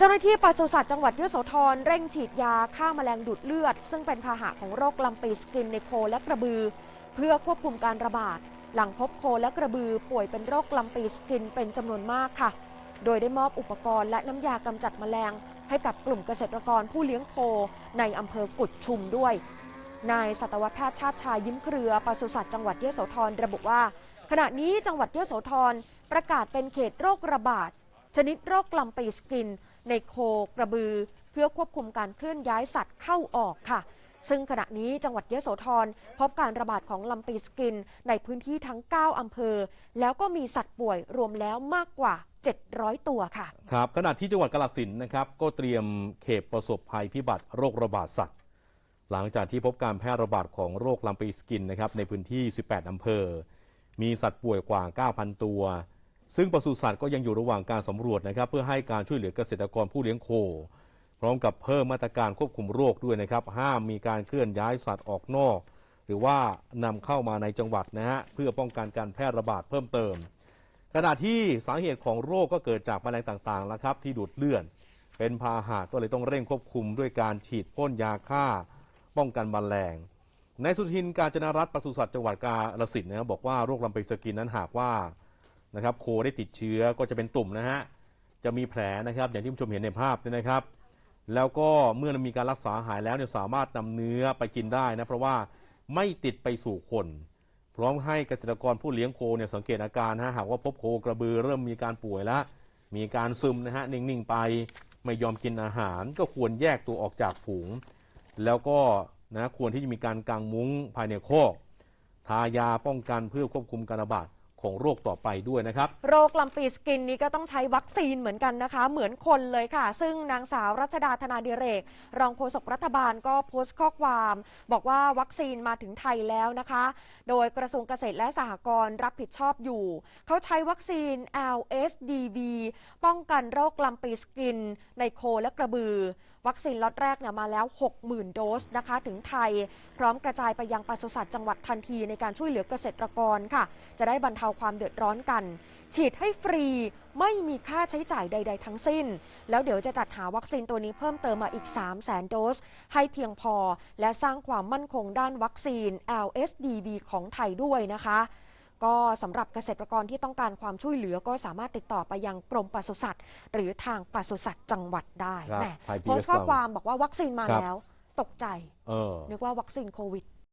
เจ้าหน้าที่ปศุสัตว์จังหวัดยโสธรเร่งฉีดยาฆ่าแมลงดูดเลือด ซึ่งเป็นพาหะของโรคลำปีสกินในโคและกระบือ เพื่อควบคุมการระบาด หลังพบโคและกระบือป่วยเป็นโรคลำปีสกินเป็นจำนวนมากค่ะ โดยได้มอบอุปกรณ์และน้ำยากำจัดแมลง ให้กับกลุ่มเกษตรกรผู้เลี้ยงโคในอำเภอกุดชุมด้วย นายสัตวแพทย์ชาติชายยิ้มเครือปศุสัตว์จังหวัดยโสธรระบุว่า ขณะนี้จังหวัดยโสธรประกาศเป็นเขตโรคระบาดชนิดโรคลำปีสกิน ในโคกระบือ เพื่อควบคุมการเคลื่อนย้ายสัตว์เข้าออกค่ะ ซึ่งขณะนี้จังหวัดยโสธรพบการระบาดของลำปีสกินในพื้นที่ทั้ง 9 อำเภอ แล้วก็มีสัตว์ป่วยรวมแล้วมากกว่า 700 ตัวค่ะ ครับขณะที่จังหวัดกาฬสินธุ์นะครับ ก็เตรียมเขตประสบภัยพิบัติโรคระบาดสัตว์ หลังจากที่พบการแพร่ระบาดของโรคลำปีสกินนะครับในพื้นที่ 18 อำเภอ มีสัตว์ป่วยกว่า 9,000 ตัว ซึ่งปศุสัตว์ก็ยังอยู่ระหว่างการสำรวจนะครับ เพื่อให้การช่วยเหลือเกษตรกรผู้เลี้ยงโค พร้อมกับเพิ่มมาตรการควบคุมโรคด้วยนะครับ ห้ามมีการเคลื่อนย้ายสัตว์ออกนอก หรือว่านำเข้ามาในจังหวัดนะฮะเพื่อป้องกันการแพร่ระบาดเพิ่มเติม ขณะที่สาเหตุของโรคก็เกิดจากแมลงต่างๆแล้วครับที่ดูดเลือดเป็นพาหะก็เลยต้องเร่งควบคุมด้วยการฉีดพ่นยาฆ่า ป้องกันแมลงในสุทินการจนรัฐปศุสัตว์จังหวัดกาฬสินธุ์นะครับบอกว่าโรคลำไปีสกินนั้นหากว่า นะครับโคได้ติดเชื้อก็จะเป็นตุ่มนะฮะจะมีแผลนะครับอย่างที่ผู้ชมเห็นในภาพเนี่ยนะครับ แล้วก็เมื่อมีการรักษาหายแล้วเนี่ยสามารถนำเนื้อไปกินได้นะเพราะว่าไม่ติดไปสู่คน พร้อมให้เกษตรกรผู้เลี้ยงโคเนี่ยสังเกตอาการนะฮะหากว่าพบโคกระบือเริ่มมีการป่วยแล้วมีการซึมนะฮะนิ่งๆไปไม่ยอมกินอาหาร ก็ควรแยกตัวออกจากฝูง แล้วก็นะควรที่จะมีการกางมุ้งภายในโคกทายาป้องกันเพื่อควบคุมการระบาด ของโรคต่อไปด้วยนะครับ โรคลำปีสกินนี้ก็ต้องใช้วัคซีนเหมือนกันนะคะ เหมือนคนเลยค่ะ ซึ่งนางสาวรัชดาธนาดิเรก รองโฆษกรัฐบาลก็โพสต์ข้อความ บอกว่าวัคซีนมาถึงไทยแล้วนะคะ โดยกระทรวงเกษตรและสหกรณ์รับผิดชอบอยู่ เขาใช้วัคซีน LSDV ป้องกันโรคลำปีสกิน ในโคและกระบือ วัคซีนล็อตแรกเนี่ยมาแล้ว 60,000 โดสนะคะ ถึงไทย พร้อมกระจายไปยังปศุสัตว์จังหวัดทันทีในการช่วยเหลือเกษตรกรค่ะ จะได้บรรเทาความเดือดร้อนกัน ฉีดให้ฟรีไม่มีค่าใช้จ่ายใด ๆ ทั้งสิ้น แล้วเดี๋ยวจะจัดหาวัคซีนตัวนี้เพิ่มเติมมาอีก 3 0 0 0 0 0 โดส ให้เพียงพอ และสร้างความมั่นคงด้านวัคซีน LSDV ของไทยด้วยนะคะ ก็สำหรับเกษตรกรที่ต้องการความช่วยเหลือก็สามารถติดต่อไปยังกรมปศุสัตว์ หรือทางปศุสัตว์จังหวัดได้ครับแหมไทย PBS โพสต์ข้อความบอกว่าวัคซีนมาครับ แล้ว ตกใจ เออ นึกว่าวัคซีนโควิด